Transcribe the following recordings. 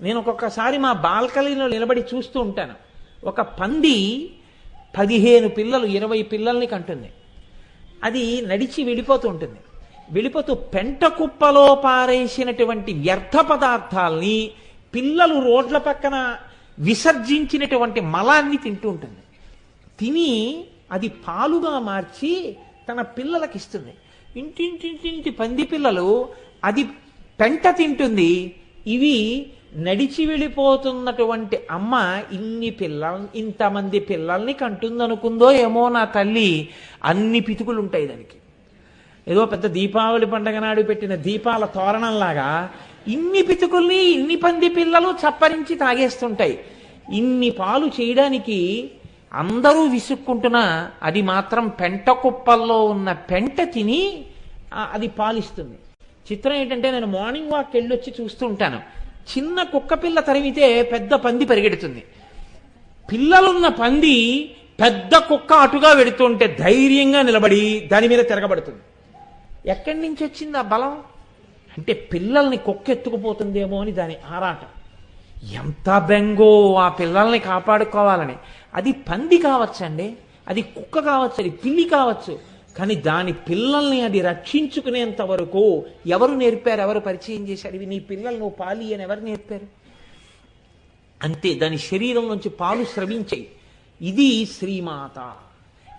నేను ఒక్కొక్కసారి మా బాల్కనీలో నిలబడి చూస్తూ ఉంటాను. ఒక పంది పదిహేను పిల్లలు ఇరవై పిల్లల్ని కంటుంది. అది నడిచి వెళ్ళిపోతూ ఉంటుంది. వెళ్ళిపోతూ పెంట కుప్పలో పారేసినటువంటి వ్యర్థ పదార్థాల్ని పిల్లలు రోడ్ల పక్కన విసర్జించినటువంటి మలాన్ని తింటూ ఉంటుంది. తిని అది పాలుగా మార్చి తన పిల్లలకి ఇస్తుంది ఇంటింటింటింటి పంది పిల్లలు అది పెంట తింటుంది. ఇవి నడిచి వెళ్ళిపోతున్నటువంటి అమ్మ ఇన్ని పిల్లల ఇంతమంది పిల్లల్ని కంటుందనుకుందో ఏమో నా తల్లి. అన్ని పితుకులు ఉంటాయి దానికి. ఏదో పెద్ద దీపావళి పండగ నాడు పెట్టిన దీపాల తోరణంలాగా ఇన్ని పితుకుల్ని ఇన్ని పంది పిల్లలు చప్పరించి తాగేస్తుంటాయి. ఇన్ని పాలు చేయడానికి అందరూ విసుక్కుంటున్నా అది మాత్రం పెంట కుప్పల్లో ఉన్న పెంట తిని అది పాలిస్తుంది. చిత్రం ఏంటంటే నేను మార్నింగ్ వాక్ వెళ్ళొచ్చి చూస్తూ ఉంటాను. చిన్న కుక్క పిల్ల తరిమితే పెద్ద పంది పరిగెడుతుంది. పిల్లలున్న పంది పెద్ద కుక్క అటుగా వెడుతుంటే ధైర్యంగా నిలబడి దాని మీద తిరగబడుతుంది. ఎక్కడి నుంచి వచ్చింది ఆ బలం? అంటే పిల్లల్ని కుక్క ఎత్తుకుపోతుందేమో అని దాని ఆరాటం. ఎంత బెంగో ఆ పిల్లల్ని కాపాడుకోవాలని. అది పంది కావచ్చండి. అది కుక్క కావచ్చు అది పిల్లి కావచ్చు. కానీ దాని పిల్లల్ని అది రక్షించుకునేంత వరకు ఎవరు నేర్పారు? ఎవరు పరిచయం చేశారు? ఇవి నీ పిల్లలు నువ్వు పాలి అని ఎవరు నేర్పారు? అంతే దాని శరీరం నుంచి పాలు స్రవించాయి. ఇది శ్రీమాత.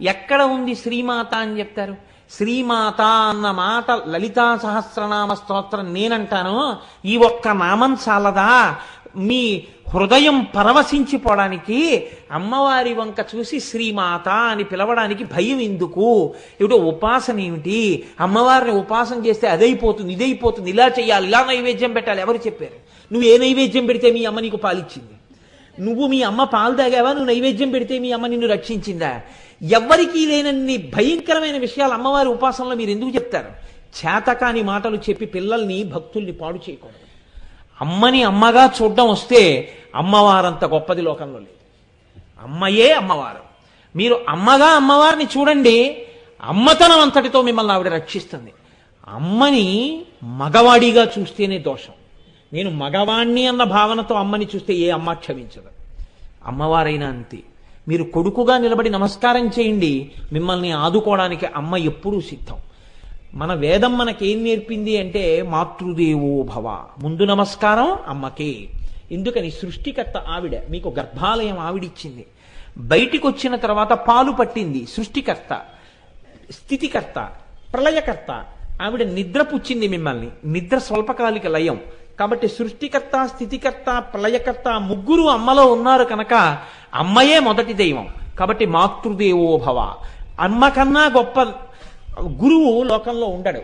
ఎక్కడ ఉంది శ్రీమాత అని చెప్తారు? శ్రీమాత అన్న మాట లలితా సహస్రనామ స్తోత్రం నేనంటాను. ఈ ఒక్క నామం చాలదా? మీ హృదయం పరవశించిపోవడానికి అమ్మవారి వంక చూసి శ్రీమాత అని పిలవడానికి భయం ఎందుకు? ఏమిటో ఉపాసన ఏమిటి? అమ్మవారిని ఉపాసన చేస్తే అదైపోతుంది ఇదైపోతుంది ఇలా చేయాలి ఇలా నైవేద్యం పెట్టాలి ఎవరు చెప్పారు? నువ్వు ఏ నైవేద్యం పెడితే మీ అమ్మ నీకు పాలిచ్చింది? నువ్వు మీ అమ్మ పాలు తాగావా? నువ్వు నైవేద్యం పెడితే మీ అమ్మ నిన్ను రక్షించిందా? ఎవ్వరికీ లేనన్ని భయంకరమైన విషయాలు అమ్మవారి ఉపాసనలో మీరు ఎందుకు చెప్తారు? చేతకాని మాటలు చెప్పి పిల్లల్ని భక్తుల్ని పాడు చేయకూడదు. అమ్మని అమ్మగా చూడడం వస్తే అమ్మవారంత గొప్పది లోకంలో లేదు. అమ్మయే అమ్మవారు. మీరు అమ్మగా అమ్మవారిని చూడండి అమ్మతనం అంతటితో మిమ్మల్ని ఆవిడ రక్షిస్తుంది. అమ్మని మగవాడిగా చూస్తేనే దోషం. నేను మగవాణ్ణి అన్న భావనతో అమ్మని చూస్తే ఏ అమ్మ క్షమించదు. అమ్మవారైనా అంతే. మీరు కొడుకుగా నిలబడి నమస్కారం చేయండి మిమ్మల్ని ఆదుకోవడానికి అమ్మ ఎప్పుడూ సిద్ధం. మన వేదం మనకేం నేర్పింది అంటే మాతృదేవో భవ. ముందు నమస్కారం అమ్మకే. ఎందుకని సృష్టికర్త ఆవిడ మీకు గర్భాలయం ఆవిడిచ్చింది. బయటికి వచ్చిన తర్వాత పాలు పట్టింది సృష్టికర్త స్థితికర్త ప్రళయకర్త. ఆవిడ నిద్ర పుచ్చింది మిమ్మల్ని. నిద్ర స్వల్పకాలిక లయం. కాబట్టి సృష్టికర్త స్థితికర్త ప్రళయకర్త ముగ్గురు అమ్మలో ఉన్నారు కనుక అమ్మయే మొదటి దైవం. కాబట్టి మాతృదేవో భవ. అమ్మ కన్నా గొప్ప గురువు లోకంలో ఉండడు.